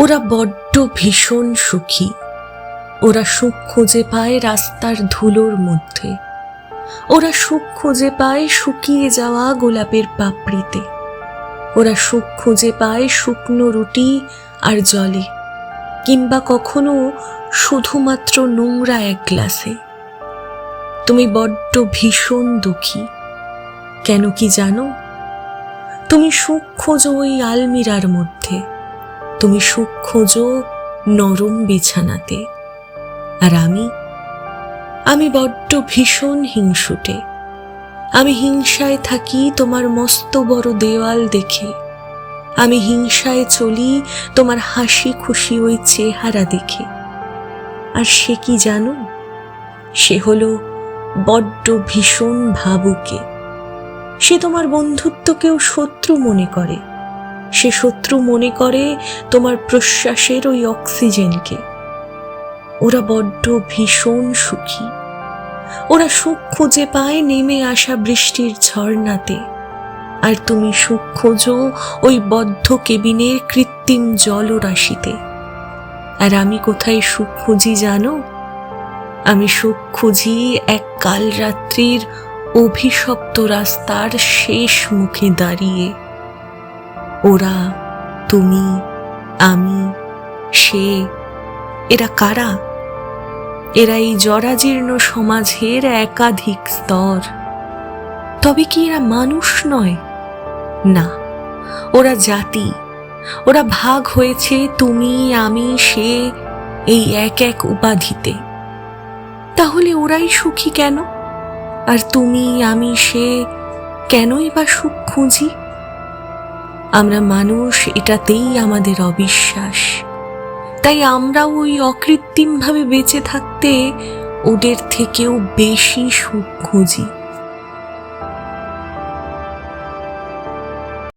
ওরা বড্ড ভীষণ সুখী। ওরা সুখ খুঁজে পায় রাস্তার ধুলোর মধ্যে। ওরা সুখ খুঁজে পায় শুকিয়ে যাওয়া গোলাপের পাপড়িতে। ওরা সুখ খুঁজে পায় শুকনো রুটি আর জলে, কিংবা কখনো শুধুমাত্র নোংরা এক গ্লাসে। তুমি বড্ড ভীষণ দুঃখী। কেন কি জানো? তুমি সুখ খোঁজো ওই আলমিরার মধ্যে। তুমি সুখ খোঁজো নরম বিছানাতে। আর আমি আমি বড্ড ভীষণ হিংসুটে। আমি হিংসায় থাকি তোমার মস্ত বড় দেওয়াল দেখে। আমি হিংসায় চলি তোমার হাসি খুশি ওই চেহারা দেখে। আর সে কি জানো? সে হলো বড্ড ভীষণ ভাবুকে। সে তোমার বন্ধুত্বকেও শত্রু মনে করে। সে শত্রু মনে করে তোমার প্রশ্বাসের ওই অক্সিজেনকে। ওরা বড্ড ভীষণ সুখী। ওরা সুখ খুঁজে পায় নেমে আসা বৃষ্টির ঝর্ণাতে। আর তুমি সুখ খোঁজো ওই বদ্ধ কেবিনের কৃত্রিম জলরাশিতে। আর আমি কোথায় সুখ খুঁজি জানো? আমি সুখ খুঁজি এক কাল রাত্রির অভিশপ্ত রাস্তার শেষ মুখে দাঁড়িয়ে। ওরা, তুমি, আমি, সে, এরা কারা? এরা এই জরাজীর্ণ সমাজের একাধিক স্তর। তবে কি এরা মানুষ নয়? না, ওরা জাতি। ওরা ভাগ হয়েছে তুমি, আমি, সে, এই এক এক উপাধিতে। তাহলে ওরাই সুখী কেন? আর তুমি, আমি, সে, কেনই বা সুখ খুঁজি? আমরা মানুষ, এটাতেই আমাদের অবিশ্বাস। তাই আমরাও ওই অকৃত্রিমভাবে বেঁচে থাকতে ওদের থেকেও বেশি সুখ খুঁজি।